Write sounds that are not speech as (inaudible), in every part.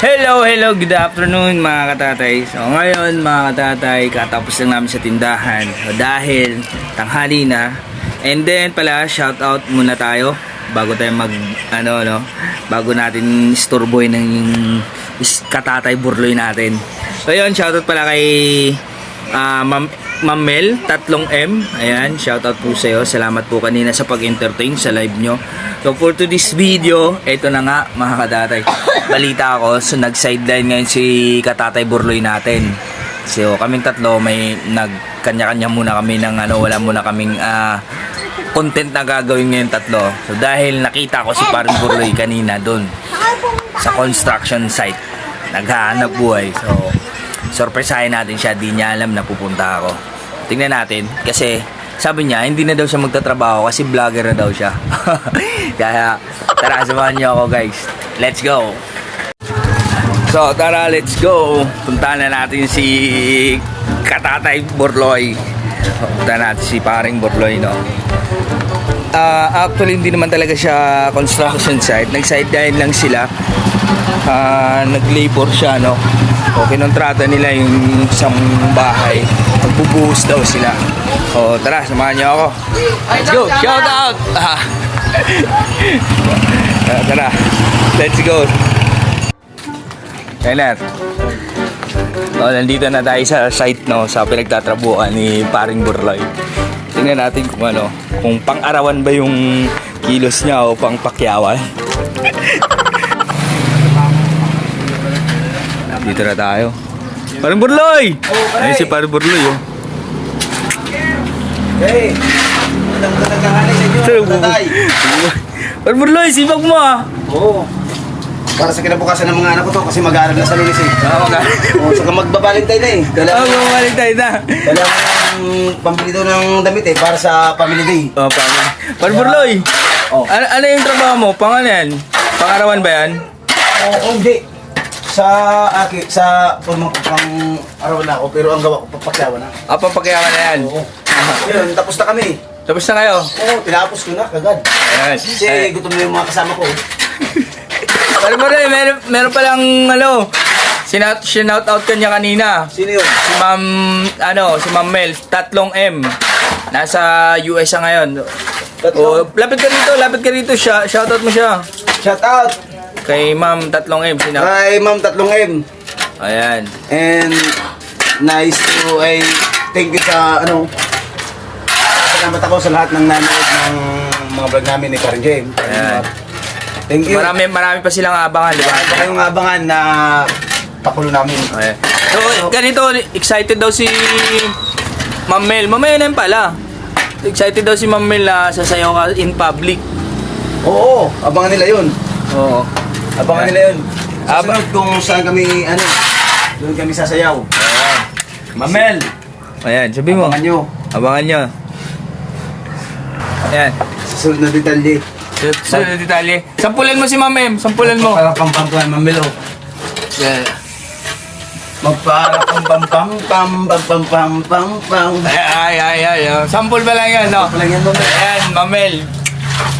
Hello, hello, good afternoon mga katatay. So ngayon mga katatay, katapos lang namin sa tindahan. So, dahil tanghali na. And then pala, shout out muna tayo bago tayo mag, ano, no, bago natin istorboy ng katatay burloy natin. So yun, shout out pala kay ah, Ma'am Ma'am Mel, tatlong M. Ayan, shout out po sa iyo. Salamat po kanina sa pag-entertain sa live nyo. So for today's video, ito na nga mga katatay. Balita ako, so nag-sideline ngayon si katatay Burloy natin. So kaming tatlo may nagkanya-kanya muna kami ng ano, wala muna kaming ah, content na gagawin ngayon tatlo. So dahil nakita ko si Parang Burloy kanina doon sa construction site. Naghahanap buhay. So, sorpresahin natin siya. Di niya alam na pupunta ako. Tingnan natin. Kasi, sabi niya, hindi na daw siya magtatrabaho kasi vlogger na daw siya. (laughs) Kaya, tara, samahan niyo ako guys. Let's go! So, tara, let's go! Puntahan na natin si Katatay Borloy. Puntahan natin si paring Borloy, no? Ah, actually, hindi naman talaga siya construction site. Nag-sideline lang sila. Ah, nag-labor siya, no? O, kinontrata nila yung isang bahay. Magbubuhos daw sila. O, tara, samahan niyo ako. Let's go! Shout out! (laughs) Ah. Tara, let's go. Kenneth. O, nandito na tayo sa site, no? Sa pinagtatrabuhan ni Paring Burloy. Tingnan natin kung ano, kung pang-arawan ba yung kilos niya o pang-pakyawan. Dito na tayo. Parang Burloy! Ayun si Parang Burloy, oh. Hey! Magandang tanghali sa inyo, Sir, tatay. (laughs) Parang Burloy, sibag mo ah! Oo. Para sa kinabukasan ng mga anak ko to kasi mag-aaral na sa lunes eh. Ah, mag- Oo, saka magbabalintay na eh. Dala, Ah, bumalik tayo na. dala ng pambili daw ng damit eh para sa family day. Oh, pang Parang Burloy! Oh. Ano, ano yung trabaho mo? Pang ano yan? Pang-arawan ba yan? Oo, hindi. Sa aki, sa pang, pang araw na ako pero ang gawa ko papakyawan na. Ah, pampakyawan na yan. Oo. Yun, tapos na kami. Tapos na kayo? Oo, tinapos ko na kagad. Ayan. Kasi gutom na yung mga kasama ko. (laughs) Parang Burloy, meron, meron palang ano, sinout, sinout out ka niya kanina. Sino yun? Si Ma'am, ano, si Ma'am Mel, tatlong M. Nasa US siya ngayon. O, Tatlo. lapit ka rito, lapit ka rito. Siya, shoutout mo siya. Shout out Kay Ma'am, tatlong M. Sino? kay Ma'am Tatlong M. Ayan. And nice to ay thank you sa ano Salamat ako sa lahat ng nanonood ng mga vlog namin ni Karen James. Ayan. Thank you. Marami, marami pa silang abangan, di ba? Marami kayong abangan na pakulo namin. Ayan. So, ganito, excited daw si Ma'am Mel. Mamaya na yun pala. Excited daw si Ma'am Mel na sasayaw ka in public. Oo, abangan nila yun. Oo. Abangan nila yun. Susunod kung saan kami, ano, doon kami sasayaw. Mamel, Ayan, sabi mo. abangan nyo. Abangan nyo. Ayan. Susunod na detalye. Sunod na detalye. Sampulan mo si Ma'am M. Sampulan mo. Para pam pam pam Mamel, oh. Ayan. Magpara pam pam pam pam pam pam pam pam pam. Ay, ay, ay, ay. oh. Sample ba lang yan, no? Walang yan, Mamel. Ayan, Mamel.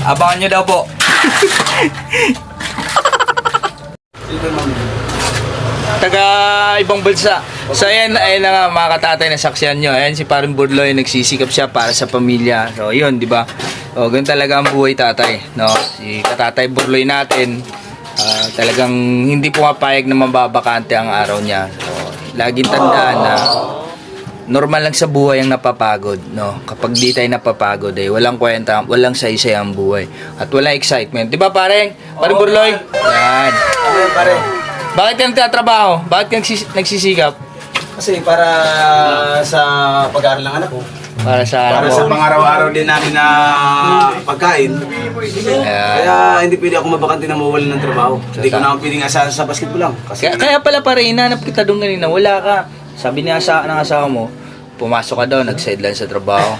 Abangan nyo daw po. (laughs) Taga ibang bansa. So ayan, ayan na nga mga katatay na saksiyan nyo. Ayan si Paring Burloy, nagsisikap siya para sa pamilya. So yun, di ba? O, ganun talaga ang buhay tatay. No? Si katatay Burloy natin, ah, talagang hindi pumapayag na mababakante ang araw niya. So, laging tandaan na normal lang sa buhay ang napapagod, no? Kapag di tayo napapagod, eh, walang kwenta, walang saysay ang buhay. At walang excitement. Di ba, pareng? Paring Oo, Burloy? Yan. Ano pare? Bakit ka nagtatrabaho? Bakit ka nagsis- nagsisikap? Kasi para sa pag-aaral ng anak ko, Para sa para ano sa mo? pang-araw-araw din namin na pagkain, Kaya, kaya hindi pwede ako mabakante na mawalan ng trabaho. Hindi ko na ako pwedeng asahan sa basketball lang. Kasi kaya, kaya pala pare, inanap kita doon kanina, wala ka. Sabi niya sa ng asawa mo, pumasok ka daw, nag-sideline sa trabaho.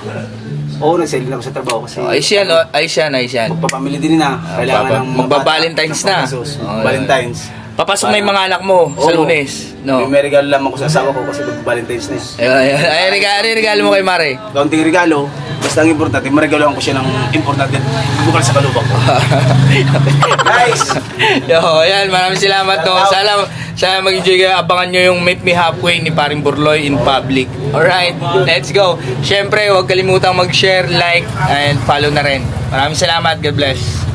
Oo, nag-sell din ako sa trabaho kasi Oh, ayos yan, oh. ayos yan, ayos yan. magpapamili din na. Kailangan papa- ng magba-Valentine's na. Oo, Valentine's. Papasok na yung mga anak mo sa Oo. lunes. No? May, may regalo lang ako sa asawa ko kasi mag-Valentine's na. eh. Ayun, ayun. Ay, regalo, yung regalo mo kay Mare? Kaunting regalo, basta ang importante, maregalohan ko siya ng importante bukal sa kalubak ko. (laughs) Guys! Yo, ayan, maraming salamat to. Sana, sana mag-enjoy kayo. Abangan nyo yung Meet Me Halfway ni Paring Burloy in public. Alright, let's go. Siyempre, huwag kalimutang mag-share, like, and follow na rin. Maraming salamat. God bless.